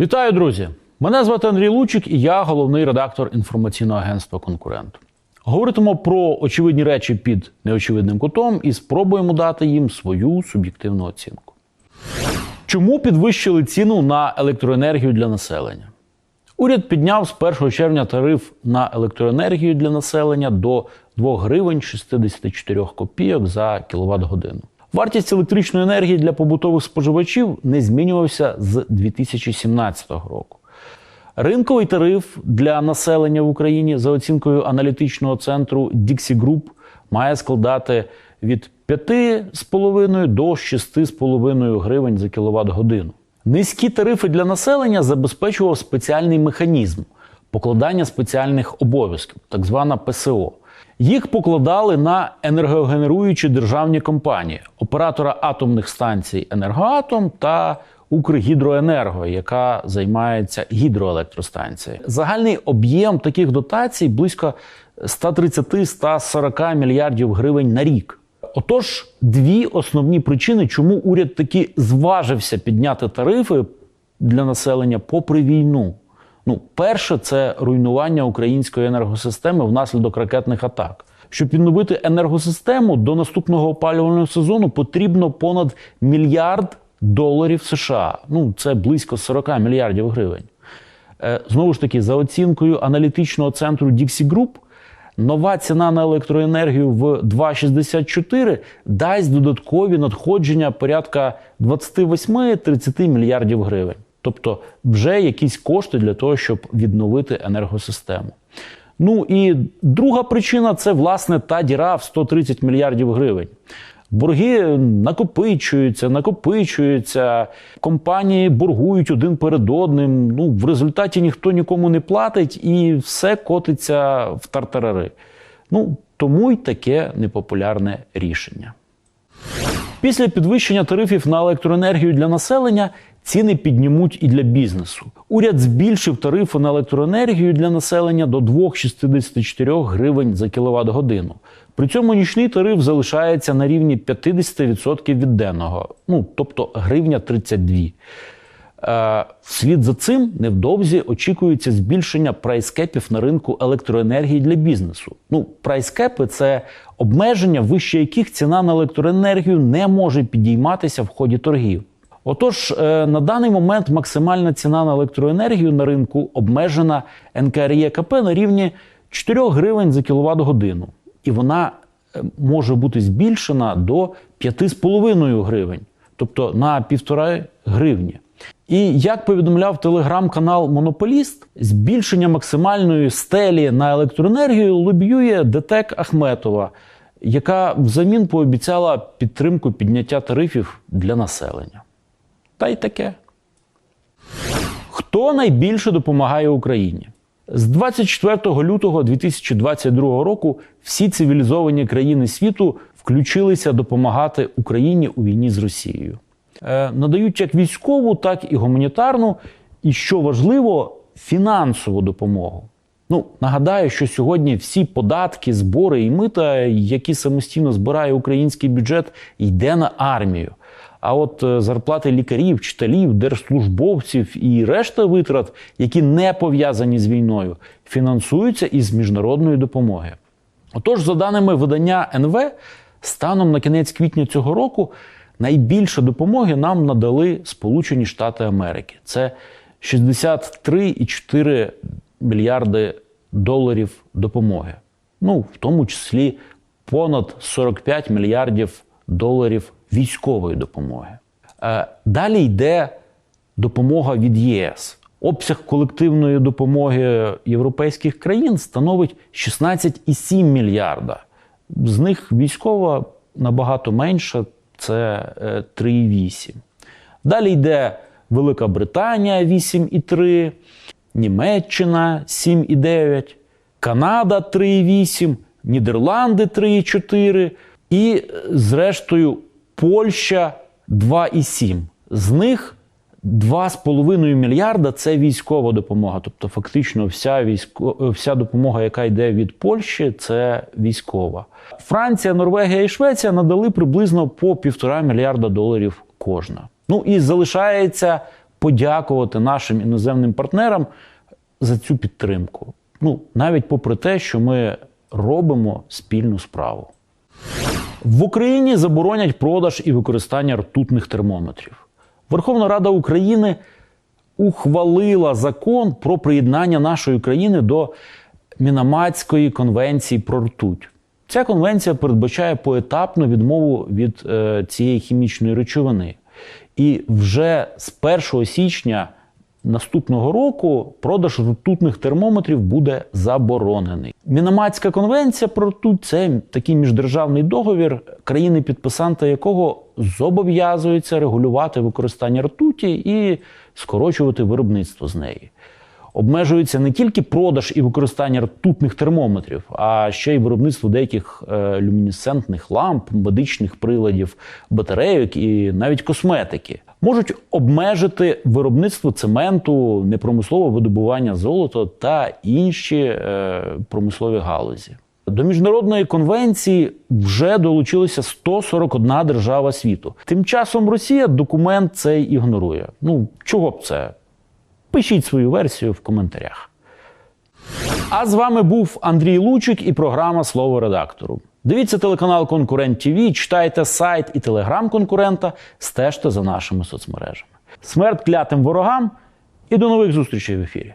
Вітаю, друзі! Мене звати Андрій Лучик і я головний редактор інформаційного агентства Конкурент. Говоритимо про очевидні речі під неочевидним кутом і спробуємо дати їм свою суб'єктивну оцінку. Чому підвищили ціну на електроенергію для населення? Уряд підняв з 1 червня тариф на електроенергію для населення до 2 гривень 64 копійок за кіловат годину. Вартість електричної енергії для побутових споживачів не змінювався з 2017 року. Ринковий тариф для населення в Україні за оцінкою аналітичного центру Dixie Group має складати від 5,5 до 6,5 гривень за кіловат годину. Низькі тарифи для населення забезпечував спеціальний механізм покладання спеціальних обов'язків, так звана ПСО. Їх покладали на енергогенеруючі державні компанії оператора атомних станцій Енергоатом та Укргідроенерго, яка займається гідроелектростанцією. Загальний об'єм таких дотацій близько 130-140 мільярдів гривень на рік. Отож, дві основні причини, чому уряд таки зважився підняти тарифи для населення попри війну. Ну, перше, це руйнування української енергосистеми внаслідок ракетних атак. Щоб відновити енергосистему до наступного опалювального сезону потрібно понад мільярд доларів США. Ну, це близько 40 мільярдів гривень. Е, Знову ж таки, за оцінкою аналітичного центру Dixie Group, нова ціна на електроенергію в 2,64 дасть додаткові надходження порядка 28-30 мільярдів гривень. Тобто вже якісь кошти для того, щоб відновити енергосистему. Ну і друга причина це власне та діра в 130 мільярдів гривень. Борги накопичуються, накопичуються, компанії боргують один перед одним. Ну, в результаті ніхто нікому не платить і все котиться в тартарари. Ну, тому й таке непопулярне рішення. Після підвищення тарифів на електроенергію для населення ціни піднімуть і для бізнесу. Уряд збільшив тарифи на електроенергію для населення до 2,64 гривень за кіловат годину. При цьому нічний тариф залишається на рівні 50% від денного, ну тобто гривня 32. Е, Вслід за цим невдовзі очікується збільшення прайскепів на ринку електроенергії для бізнесу. Ну, прайскепи це обмеження, вище яких ціна на електроенергію не може підійматися в ході торгів. Отож, е, на даний момент максимальна ціна на електроенергію на ринку обмежена НКРЄКП на рівні 4 гривень за кіловат годину. І вона е, може бути збільшена до 5,5 гривень, тобто на півтора гривні. І як повідомляв телеграм-канал Монополіст, збільшення максимальної стелі на електроенергію лобіює ДТЕК Ахметова, яка взамін пообіцяла підтримку підняття тарифів для населення. Та й таке. Хто найбільше допомагає Україні? З 24 лютого 2022 року всі цивілізовані країни світу включилися допомагати Україні у війні з Росією. Е, надають як військову, так і гуманітарну, і що важливо, фінансову допомогу. Ну, нагадаю, що сьогодні всі податки, збори і мита, які самостійно збирає український бюджет, йде на армію. А от е, зарплати лікарів, вчителів, держслужбовців і решта витрат, які не пов'язані з війною, фінансуються із міжнародної допомоги. Отож, за даними видання НВ, станом на кінець квітня цього року найбільше допомоги нам надали Сполучені Штати Америки. Це 63,4 мільярди доларів допомоги. Ну, в тому числі понад 45 мільярдів доларів військової допомоги. Е, Далі йде допомога від ЄС. Обсяг колективної допомоги європейських країн становить 16,7 мільярда. З них військова набагато менша це е, 3,8. Далі йде Велика Британія 8,3, Німеччина 7,9, Канада 3,8, Нідерланди 3,4 і, зрештою, Польща 2,7. З них 2,5 мільярда це військова допомога. Тобто, фактично, вся військо... вся допомога, яка йде від Польщі, це військова. Франція, Норвегія і Швеція надали приблизно по півтора мільярда доларів кожна. Ну і залишається подякувати нашим іноземним партнерам за цю підтримку. Ну, навіть попри те, що ми робимо спільну справу. В Україні заборонять продаж і використання ртутних термометрів. Верховна Рада України ухвалила закон про приєднання нашої країни до Мінаматської конвенції про ртуть. Ця конвенція передбачає поетапну відмову від е, цієї хімічної речовини. І вже з 1 січня наступного року продаж ртутних термометрів буде заборонений. Мінамацька конвенція про ртуть – це такий міждержавний договір, країни-підписанта якого зобов'язуються регулювати використання ртуті і скорочувати виробництво з неї. Обмежується не тільки продаж і використання ртутних термометрів, а ще й виробництво деяких е, люмінесцентних ламп, медичних приладів, батарейок і навіть косметики. Можуть обмежити виробництво цементу, непромислове видобування золота та інші е, промислові галузі. До міжнародної конвенції вже долучилися 141 держава світу. Тим часом Росія документ цей ігнорує. Ну чого б це? Пишіть свою версію в коментарях. А з вами був Андрій Лучик і програма Слово редактору. Дивіться телеканал Конкурент ТВ, читайте сайт і телеграм конкурента, стежте за нашими соцмережами. Смерть клятим ворогам і до нових зустрічей в ефірі.